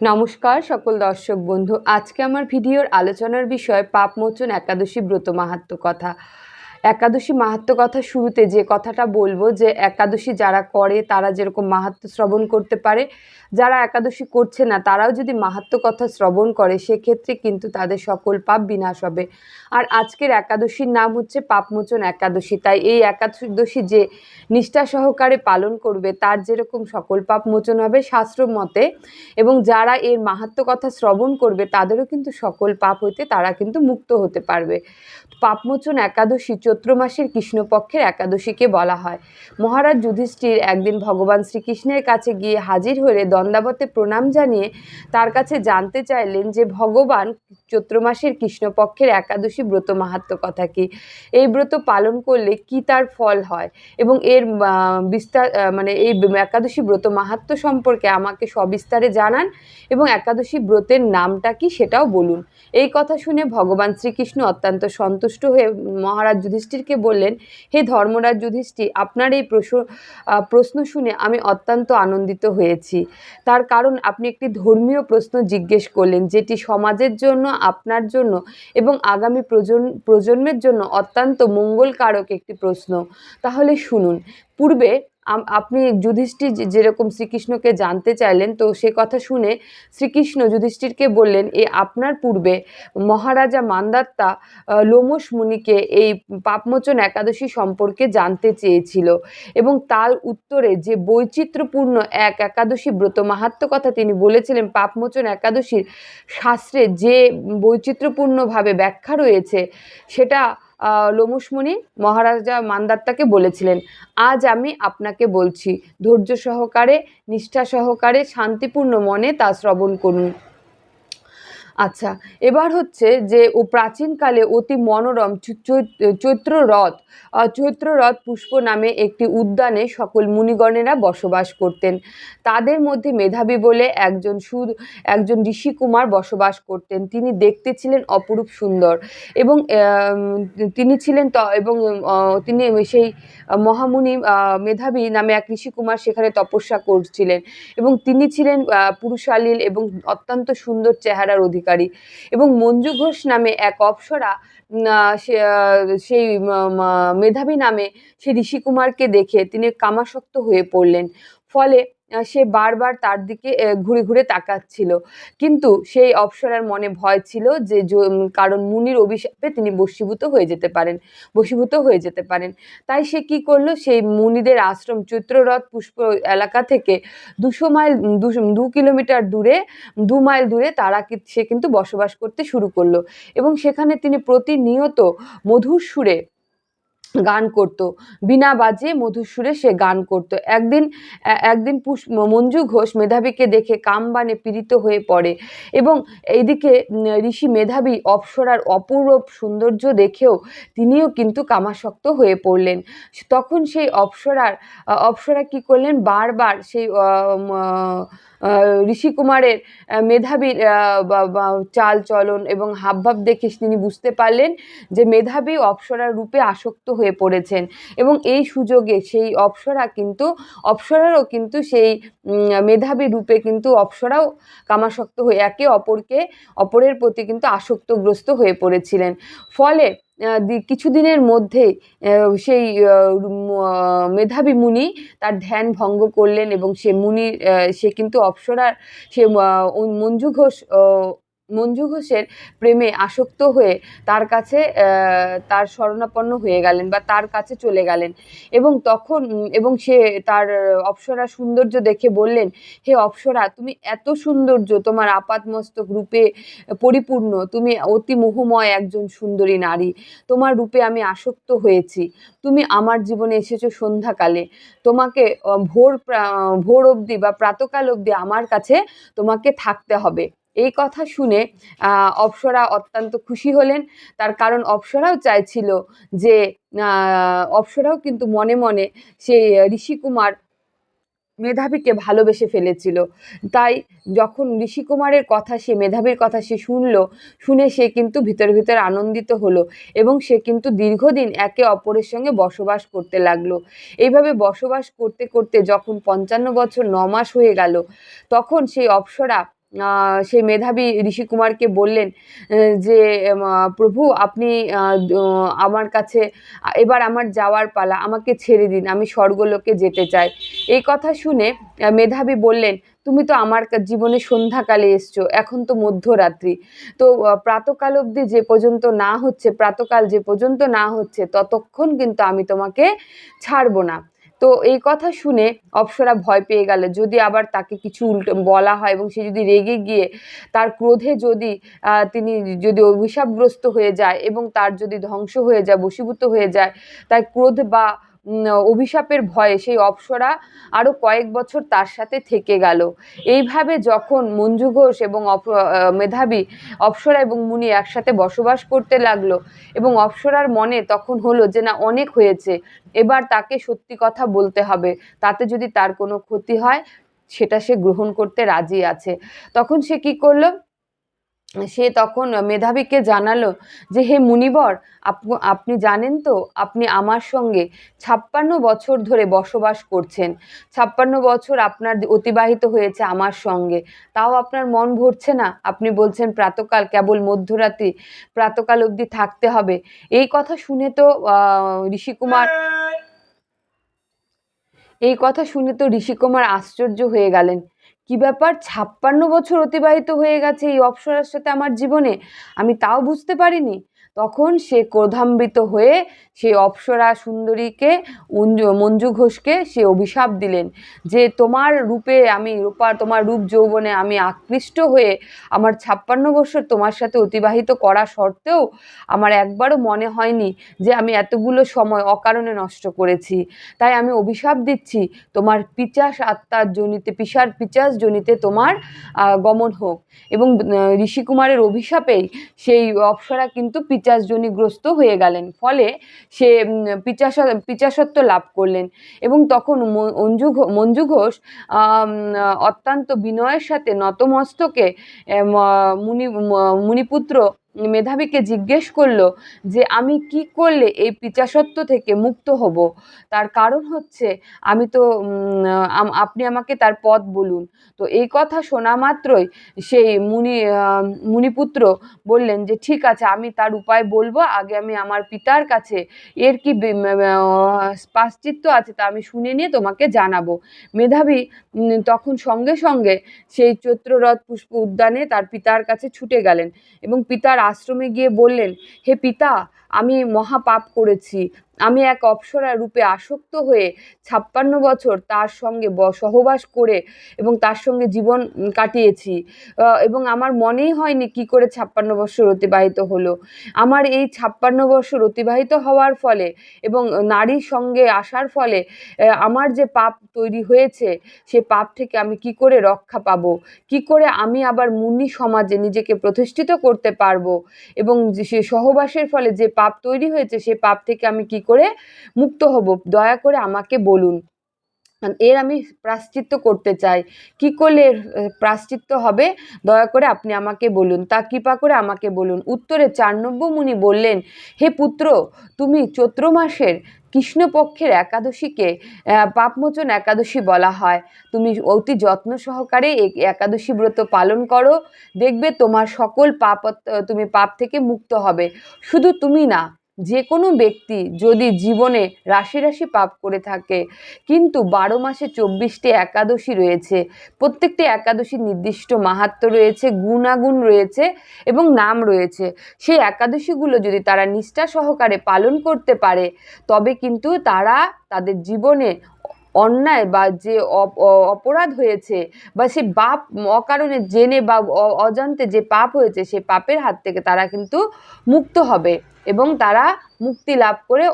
নমস্কার সকল দর্শক বন্ধু। আজকে আমার ভিডিওর আলোচনার বিষয় পাপমোচন একাদশী ব্রত মাহাত্ম কথা। একাদশী মাহাত্ম কথা শুরুতে যে কথাটা বলব যে একাদশী যারা করে, তারা যেরকম মাহাত্ম শ্রবণ করতে পারে। যারা একাদশী করছে না, তারাও যদি মাহাত্ম কথা শ্রবণ করে, সেক্ষেত্রে কিন্তু তাদের সকল পাপ বিনাশ হবে। আর আজকের একাদশীর নাম হচ্ছে পাপমোচন একাদশী। তাই এই একাদশী যে নিষ্ঠা সহকারে পালন করবে, তার যেরকম সকল পাপ মোচন হবে শাস্ত্র মতে, এবং যারা এর মাহাত্ম কথা শ্রবণ করবে, তাদেরও কিন্তু সকল পাপ হইতে তারা কিন্তু মুক্ত হতে পারবে। পাপমোচন একাদশী চৈত্র মাসের কৃষ্ণপক্ষের একাদশীকে বলা হয়। মহারাজ যুধিষ্ঠির একদিন ভগবান শ্রীকৃষ্ণের কাছে গিয়ে হাজির হয়ে দণ্ডাবতে প্রণাম জানিয়ে তার কাছে জানতে চাইলেন যে, ভগবান, চৈত্র মাসের কৃষ্ণপক্ষের একাদশী ব্রত মাহাত্ম কথা কি? এই ব্রত পালন করলে কি তার ফল হয়? এবং এর বিস্তার মানে এই একাদশী ব্রত মাহাত্ম সম্পর্কে আমাকে সবিস্তারে জানান এবং একাদশী ব্রতের নামটা কি সেটাও বলুন। এই কথা শুনে ভগবান শ্রীকৃষ্ণ অত্যন্ত সন্তুষ্ট হয়ে মহারাজ যুধিষ্ঠিরকে বললেন, হে ধর্মরাজ যুধিষ্ঠির, আপনার এই প্রশ্ন শুনে আমি অত্যন্ত আনন্দিত হয়েছি। তার কারণ আপনি একটি ধর্মীয় প্রশ্ন জিজ্ঞেস করলেন, যেটি সমাজের জন্য, আপনার জন্য এবং আগামী প্রজন্ম প্রজন্মের জন্য অত্যন্ত মঙ্গলকারক একটি প্রশ্ন। তাহলে শুনুন, পূর্বে আপনি যুধিষ্ঠির যেরকম শ্রীকৃষ্ণকে জানতে চাইলেন, তো সে কথা শুনে শ্রীকৃষ্ণ যুধিষ্ঠিরকে বললেন, এ আপনার পূর্বে মহারাজা মান্দাত্তা লোমস মুনিকে এই পাপমোচন একাদশী সম্পর্কে জানতে চেয়েছিল এবং তার উত্তরে যে বৈচিত্র্যপূর্ণ এক একাদশী ব্রত মাহাত্ম কথা তিনি বলেছিলেন, পাপমোচন একাদশীর শাস্ত্রে যে বৈচিত্র্যপূর্ণভাবে ব্যাখ্যা রয়েছে, সেটা লোমসমণি মহারাজা মান্দাত্তাকে বলেছিলেন, আজ আমি আপনাকে বলছি, ধৈর্য সহকারে, নিষ্ঠা সহকারে, শান্তিপূর্ণ মনে তা শ্রবণ করুন। আচ্ছা এবার হচ্ছে যে ও প্রাচীনকালে অতি মনোরম চৈত্র রথ চৈত্র রথ পুষ্প নামে একটি উদ্যানে সকল মুনিগণেরা বসবাস করতেন। তাদের মধ্যে মেধাবী বলে একজন সুদ, একজন ঋষিকুমার বসবাস করতেন। তিনি দেখতে ছিলেন অপরূপ সুন্দর এবং তিনি ছিলেন এবং তিনি সেই মহামুনি মেধাবী নামে এক ঋষিকুমার সেখানে তপস্যা করছিলেন এবং তিনি ছিলেন পুরুষালীল এবং অত্যন্ত সুন্দর চেহারার অধিকারী। এবং মঞ্জু ঘোষ নামে এক অপসরা সেই মেধাবী নামে সে ঋষিকুমারকে দেখে তিনি কামাসক্ত হয়ে পড়লেন। ফলে সে বারবার তার দিকে ঘুরে ঘুরে তাকাচ্ছিল। কিন্তু সেই অপ্সরার মনে ভয় ছিল যে কারণ মুনির অভিশাপে তিনি বশীভূত হয়ে যেতে পারেন, বশীভূত হয়ে যেতে পারেন। তাই সে কি করল? সেই মুনিদের আশ্রম চৈত্ররথ পুষ্প এলাকা থেকে দুশো মাইল দু কিলোমিটার দূরে, দু মাইল দূরে তারা সে কিন্তু বসবাস করতে শুরু করল। এবং সেখানে তিনি প্রতিনিয়ত মধুর সুরে গান করতো। বিনা বাজে মধুসুরে সে গান করতো। একদিন একদিন পুষ, মঞ্জু ঘোষ মেধাবীকে দেখে কামবানে পীড়িত হয়ে পড়ে এবং এইদিকে ঋষি মেধাবী অপ্সরার অপূর্ব সৌন্দর্য দেখেও তিনিও কিন্তু কামাসক্ত হয়ে পড়লেন। তখন সেই অপ্সরার, অপ্সরা কি করলেন? বারবার সেই ঋষিকুমারের মেধাবীর চাল চলন এবং হাবভাব দেখে তিনি বুঝতে পারলেন যে মেধাবী অপ্সরার রূপে আসক্ত হয়ে পড়েছেন এবং এই সুযোগে সেই অপ্সরা কিন্তু, অপ্সরারও কিন্তু সেই মেধাবী রূপে কিন্তু অপ্সরাও কামাসক্ত হয়ে একে অপরকে, অপরের প্রতি কিন্তু আসক্তগ্রস্ত হয়ে পড়েছিলেন। ফলে কিছুদিনের মধ্যে সেই মেধাবী মুনি তার ধ্যান ভঙ্গ করলেন এবং সে মুনি সে কিন্তু অপ্সরার, সে মঞ্জু ঘোষ মঞ্জু ঘোষের প্রেমে আসক্ত হয়ে তার কাছে তার শরণাপন্ন হয়ে গেলেন বা তার কাছে চলে গেলেন। এবং তখন এবং সে তার অপ্সরা সৌন্দর্য দেখে বললেন, হে অপ্সরা, তুমি এত সৌন্দর্য, তোমার আপাতমস্তক রূপে পরিপূর্ণ, তুমি অতি মোহময় একজন সুন্দরী নারী। তোমার রূপে আমি আসক্ত হয়েছি। তুমি আমার জীবনে এসেছ সন্ধ্যাকালে। তোমাকে ভোর ভোর অবধি বা প্রাতকাল অবধি আমার কাছে তোমাকে থাকতে হবে। এই কথা শুনে অপ্সরা অত্যন্ত খুশি হলেন। তার কারণ অপ্সরাও চাইছিল যে অপ্সরাও কিন্তু মনে মনে সেই ঋষিকুমার মেধাবীকে ভালোবেসে ফেলেছিল। তাই যখন ঋষিকুমারের কথা, সে মেধাবীর কথা সে শুনল, শুনে সে কিন্তু ভিতরে ভিতরে আনন্দিত হলো এবং সে কিন্তু দীর্ঘদিন একে অপরের সঙ্গে বসবাস করতে লাগল। এইভাবে বসবাস করতে করতে যখন পঞ্চান্ন বছর ন মাস হয়ে গেল, তখন সেই অপ্সরা সেই মেধাবী ঋষিকুমারকে বললেন যে প্রভু আপনি আমার কাছে, এবার আমার যাওয়ার পালা, আমাকে ছেড়ে দিন, আমি স্বর্গলোকে যেতে চাই। এই কথা শুনে মেধাবী বললেন, তুমি তো আমার জীবনে সন্ধ্যাকালে এসছো, এখন তো মধ্যরাত্রি। তো প্রাতকাল অবধি যে পর্যন্ত না হচ্ছে, প্রাতকাল যে পর্যন্ত না হচ্ছে, ততক্ষণ কিন্তু আমি তোমাকে ছাড়বো না। তো এই কথা শুনে অপ্সরা ভয় পেয়ে গেল। যদি আবার তাকে কিছু উল্টো বলা হয় এবং সে যদি রেগে গিয়ে তার ক্রোধে যদি তিনি যদি অভিশাপগ্রস্ত হয়ে যায় এবং তার যদি ধ্বংস হয়ে যায়, বশীভূত হয়ে যায়, তাই ক্রোধ বা অভিশাপের ভয়ে সেই অপ্সরা আরও কয়েক বছর তার সাথে থেকে গেল। এইভাবে যখন মঞ্জু ঘোষ এবং মেধাবী অপ্সরা এবং মুনি একসাথে বসবাস করতে লাগল এবং অপ্সরার মনে তখন হলো যে, না, অনেক হয়েছে। এবার তাকে সত্যি কথা বলতে হবে। তাতে যদি তার কোনো ক্ষতি হয়, সেটা সে গ্রহণ করতে রাজি আছে। তখন সে কি করল? সে তখন মেধাবীকে জানালো যে হে মুনিবর আপ- আপনি জানেন তো আপনি আমার সঙ্গে ছাপ্পান্ন বছর ধরে বসবাস করছেন। ছাপ্পান্ন বছর আপনার অতিবাহিত হয়েছে আমার সঙ্গে। তাও আপনার মন ভরছে না? আপনি বলছেন প্রাতকাল কেবল মধ্যরাত্রি প্রাতকাল অবধি থাকতে হবে। এই কথা শুনে তো ঋষিকুমার এই কথা শুনে তো ঋষিকুমার আশ্চর্য হয়ে গেলেন। কি ব্যাপার? ছাপ্পান্ন বছর অতিবাহিত হয়ে গেছে এই অপসরার সাথে আমার জীবনে? আমি তাও বুঝতে পারিনি। তখন সে ক্রোধান্বিত হয়ে সেই অপ্সরা সুন্দরীকে, মঞ্জু ঘোষকে সে অভিশাপ দিলেন যে তোমার রূপে আমি, রূপা, তোমার রূপ যৌবনে আমি আকৃষ্ট হয়ে আমার ছাপ্পান্ন বছর তোমার সাথে অতিবাহিত করা সত্ত্বেও আমার একবারও মনে হয়নি যে আমি এতগুলো সময় অকারণে নষ্ট করেছি। তাই আমি অভিশাপ দিচ্ছি, তোমার পিচাস আত্মার জনিতে, পিসার পিচাস জনিতে তোমার গমন হোক। এবং ঋষিকুমারের অভিশাপেই সেই অপ্সরা কিন্তু পিচাস জনিগ্রস্ত হয়ে গেলেন। ফলে সে পিচাস, পিচাসত্ব লাভ করলেন এবং তখন মঞ্জু মঞ্জু ঘোষ অত্যন্ত বিনয়ের সাথে নতমস্তকে মুনি মুনিপুত্র মেধাবীকে জিজ্ঞেস করল যে, আমি কি করলে এই পিচাসত্ব থেকে মুক্ত হব? তার কারণ হচ্ছে, আমি তো আপনি আমাকে তার পথ বলুন। তো এই কথা শোনা মাত্রই সেই মুনি মুনিপুত্র বললেন যে, ঠিক আছে, আমি তার উপায় বলব। আগে আমি আমার পিতার কাছে এর কি পাশ্চিত্য আছে তা আমি শুনে নিয়ে তোমাকে জানাব। মেধাবী তখন সঙ্গে সঙ্গে সেই চৈত্ররথ পুষ্প উদ্যানে তার পিতার কাছে ছুটে গেলেন এবং পিতার আশ্রমে গিয়ে বললেন হে পিতা আমি মহাপাপ করেছি। আমি এক অপ্সরা রূপে আসক্ত হয়ে ছাপ্পান্ন বছর তার সঙ্গে সহবাস করে এবং তার সঙ্গে জীবন কাটিয়েছি। এবং আমার মনেই হয়নি কি করে ছাপ্পান্ন বছর অতিবাহিত হলো। আমার এই ছাপ্পান্ন বছর অতিবাহিত হওয়ার ফলে এবং নারীর সঙ্গে আসার ফলে আমার যে পাপ তৈরি হয়েছে, সে পাপ থেকে আমি কি করে রক্ষা পাবো? কি করে আমি আবার মুনি সমাজে নিজেকে প্রতিষ্ঠিত করতে পারব? এবং সে সহবাসের ফলে যে পাপ তৈরি হয়েছে, সে পাপ থেকে আমি কি করে মুক্ত হব। দয়া করে আমাকে বলুন। এর আমি প্রাশ্চিত্য করতে চাই। কি করলে প্রাশ্চিত্য হবে? দয়া করে আপনি আমাকে বলুন। তা কৃপা করে আমাকে বলুন। উত্তরে চার্ণব্য মুনি বললেন, হে পুত্র, তুমি চৈত্র মাসের কৃষ্ণপক্ষের একাদশীকে পাপমোচন একাদশী বলা হয়। তুমি অতি যত্ন সহকারে একাদশী ব্রত পালন করো। দেখবে তোমার সকল পাপ তুমি পাপ থেকে মুক্ত হবে। শুধু তুমি না যে কোনো ব্যক্তি যদি জীবনে রাশি রাশি পাপ করে থাকে, কিন্তু বারো মাসে চব্বিশটি একাদশী রয়েছে, প্রত্যেকটি একাদশীর নির্দিষ্ট মাহাত্ম রয়েছে, গুণাগুণ রয়েছে এবং নাম রয়েছে। সেই একাদশীগুলো যদি তারা নিষ্ঠা সহকারে পালন করতে পারে, তবে কিন্তু তারা তাদের জীবনে অন্যায় বা যে অপ- অপরাধ হয়েছে বা সে পাপ অকারণে জেনে বা অজান্তে যে পাপ হয়েছে সে পাপের হাত থেকে তারা কিন্তু মুক্ত হবে এবং তারা মুক্তি লাভ করে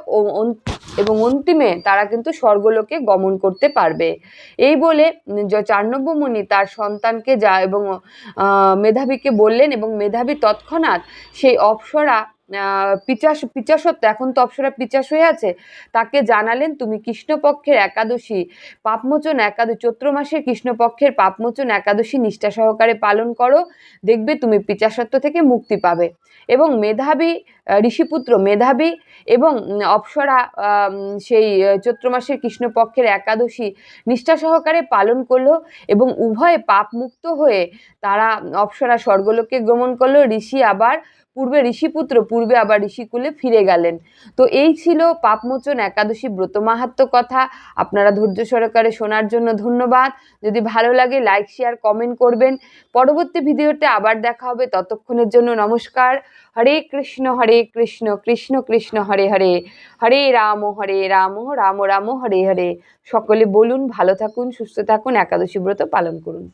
এবং অন্তিমে তারা কিন্তু স্বর্গলোকে গমন করতে পারবে। এই বলে উম, য- চার্ণব্য তার সন্তানকে যা এবং মেধাবীকে বললেন এবং মেধাবী তৎক্ষণাৎ সেই অপ্সরা পিচাস পিচাসত্ব এখন তো অপসরা পিচাস হয়ে আছে, তাকে জানালেন তুমি কৃষ্ণপক্ষের একাদশী পাপমোচন একাদশী, চৈত্র মাসের কৃষ্ণপক্ষের পাপমোচন একাদশী নিষ্ঠা সহকারে পালন করো, দেখবে তুমি পিচাসত্ব থেকে মুক্তি পাবে। এবং মেধাবী ঋষিপুত্র মেধাবী এবং অপ্সরা সেই চৈত্র মাসের কৃষ্ণপক্ষের একাদশী নিষ্ঠা সহকারে পালন করল এবং উভয়ে পাপমুক্ত হয়ে তারা অপ্সরা স্বর্গলোকে গমন করল, ঋষি আবার পূর্বে ঋষিপুত্র, পূর্বে আবার ঋষিকুলে ফিরে গেলেন। তো এই ছিল পাপমোচন একাদশী ব্রত মাহাত্ম কথা। আপনারা ধৈর্য সহকারে শোনার জন্য ধন্যবাদ। যদি ভালো লাগে লাইক শেয়ার কমেন্ট করবেন। পরবর্তী ভিডিওতে আবার দেখা হবে। ততক্ষণের জন্য নমস্কার। হরে কৃষ্ণ হরে কৃষ্ণ কৃষ্ণ কৃষ্ণ, হরে হরে। হরে রাম হরে রাম রাম রাম, হরে হরে। সকলে বলুন, ভালো থাকুন, সুস্থ থাকুন, একাদশী ব্রত পালন করুন।